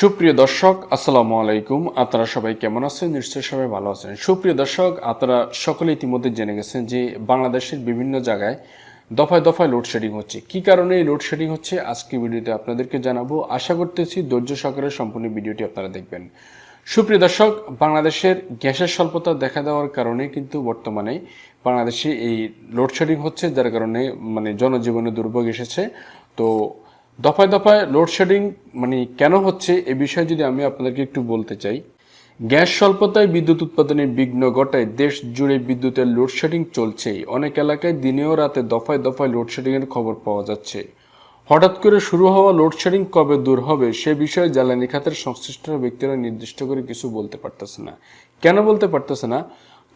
সুপ্রিয় দর্শক, আসসালামু আলাইকুম। আপনারা সবাই কেমন আছেন? নিশ্চয়ই সবাই ভালো আছেন। সুপ্রিয় দর্শক, আপনারা সকলে ইতিমধ্যে জেনে গেছেন যে বাংলাদেশের বিভিন্ন জায়গায় দফায় দফায় লোডশেডিং হচ্ছে। কি কারণে এই লোডশেডিং হচ্ছে? আজকে ভিডিওতে আপনাদেরকে জানাব। আশা করতেছি ধৈর্য সহকারে সম্পূর্ণ ভিডিওটি আপনারা দেখবেন। সুপ্রিয় দর্শক, বাংলাদেশের গ্যাসের স্বল্পতা দেখা দেওয়ার কারণে কিন্তু বর্তমানে বাংলাদেশে এই লোডশেডিং হচ্ছে, যার কারণে মানে জনজীবনে দুর্ভোগ এসেছে। তো দফায় দফায় লোডশেডিং মানে কেন হচ্ছে এ বিষয়ে যদি আমি আপনাদেরকে একটু বলতে চাই, গ্যাস স্বল্পতায় বিদ্যুৎ উৎপাদনে বিঘ্ন ঘটায় দেশ জুড়ে বিদ্যুতের লোডশেডিং চলছেই অনেক এলাকায় দিনেও রাতে দফায় দফায় লোডশেডিংয়ের খবর পাওয়া যাচ্ছে। হঠাৎ করে শুরু হওয়া লোডশেডিং কবে দূর হবে সে বিষয়ে জ্বালানি খাতের সংশ্লিষ্ট ব্যক্তিরা নির্দিষ্ট করে কিছু বলতে পারতেছে না। কেন বলতে পারতেছে না?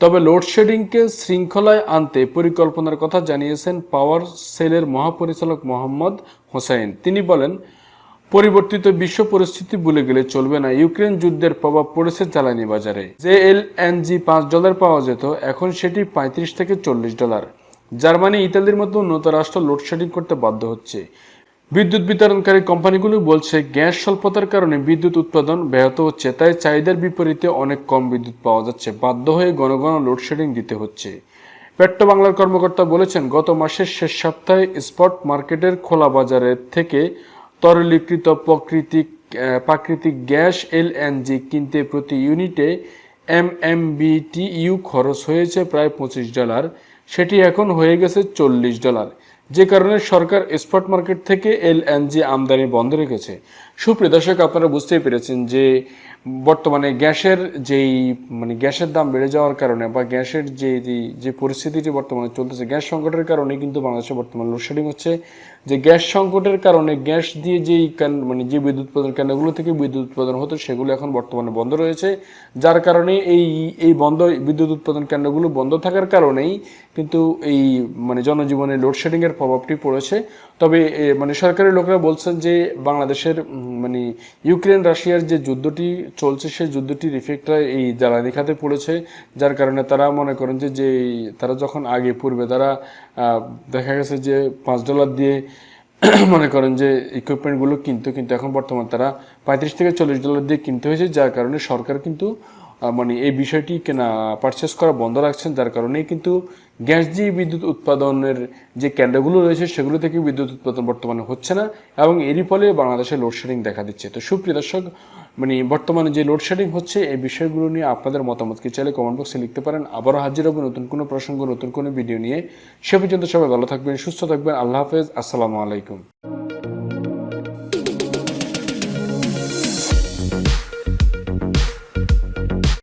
তবে লোডশেডিংকে শৃঙ্খলায় আনতে পরিকল্পনার কথা জানিয়েছেন পাওয়ার সেলের মহাপরিচালক মোহাম্মদ হোসাইন তিনি বলেন, পরিবর্তিত বিশ্ব পরিস্থিতি ভুলে গেলে চলবে না, ইউক্রেন যুদ্ধের প্রভাব পড়েছে জ্বালানি বাজারে। যে এল এনজি পাঁচ ডলার পাওয়া যেত, এখন সেটি পঁয়ত্রিশ থেকে চল্লিশ ডলার। জার্মানি ইতালির মতো উন্নত রাষ্ট্র লোডশেডিং করতে বাধ্য হচ্ছে। বিদ্যুৎ বিতরণকারী কোম্পানিগুলো বলছে, গ্যাস স্বল্পতার কারণে বিদ্যুৎ উৎপাদন ব্যাহত হচ্ছে, তাই চাহিদার বিপরীতে অনেক কম বিদ্যুৎ পাওয়া যাচ্ছে। বাধ্য হয়ে ঘন লোডশেডিং দিতে হচ্ছে। পেট্রো বাংলার কর্মকর্তা বলেছেন, গত মাসের শেষ সপ্তাহে স্পট মার্কেটের খোলা বাজারের থেকে তরলীকৃত প্রাকৃতিক প্রাকৃতিক গ্যাস, এলএনজি কিনতে প্রতি ইউনিটে এম এম খরচ হয়েছে প্রায় পঁচিশ ডলার। সেটি এখন হয়ে গেছে চল্লিশ ডলার। যে কারণে সরকার স্পট মার্কেট থেকে এল এলএনজি আমদানি বন্ধ রেখেছে। সুপ্রিয় দর্শক, আপনারা বুঝতেই পেরেছেন যে বর্তমানে গ্যাসের যেই মানে গ্যাসের দাম বেড়ে যাওয়ার কারণে বা গ্যাসের যে, যে- পরিস্থিতিটি বর্তমানে চলতেছে, গ্যাস সংকটের কারণে কিন্তু বাংলাদেশে বর্তমানে লোডশেডিং হচ্ছে। যে গ্যাস সংকটের কারণে গ্যাস দিয়ে যেই মানে যে বিদ্যুৎ উৎপাদন কেন্দ্রগুলো থেকে বিদ্যুৎ উৎপাদন হতো, সেগুলো এখন বর্তমানে বন্ধ রয়েছে। যার কারণে এই এই বন্ধ, বিদ্যুৎ উৎপাদন কেন্দ্রগুলো বন্ধ থাকার কারণেই কিন্তু এই মানে জনজীবনে লোডশেডিংয়ের প্রভাবটি পড়েছে। তবে মানে সরকারি লোকেরা বলছেন যে বাংলাদেশের মানে ইউক্রেন, রাশিয়ার যে যুদ্ধটি চলছে, সেই যুদ্ধটির ইফেক্টটা এই জ্বালানি খাতে পড়েছে। যার কারণে তারা মনে করেন যে যে তারা যখন আগে পূর্বে তারা দেখা গেছে যে পাঁচ ডলার দিয়ে মনে করেন যে ইকুইপমেন্টগুলো কিনতো, কিন্তু এখন বর্তমান তারা পঁয়ত্রিশ থেকে চল্লিশ ডলার দিয়ে কিনতে হয়েছে, যার কারণে সরকার কিন্তু মানে এই বিষয়টি কেনা পারচেস করা বন্ধ রাখছেন যার কারণেই কিন্তু গ্যাস দিয়ে বিদ্যুৎ উৎপাদনের যে কেন্দ্রগুলো রয়েছে, সেগুলো থেকে বিদ্যুৎ উৎপাদন বর্তমানে হচ্ছে না এবং এরই ফলে বাংলাদেশে লোডশেডিং দেখা দিচ্ছে। তো সুপ্রিয় দর্শক মানে বর্তমানে যে লোডশেডিং হচ্ছে, এই বিষয়গুলো নিয়ে আপনাদের মতামতকে চাইলে কমেন্ট বক্সে লিখতে পারেন। আবারও হাজির হব নতুন কোনো প্রসঙ্গ, নতুন কোনো ভিডিও নিয়ে। সে পর্যন্ত সবাই ভালো থাকবেন, সুস্থ থাকবেন। আল্লাহ হাফেজ, আসসালামু আলাইকুম।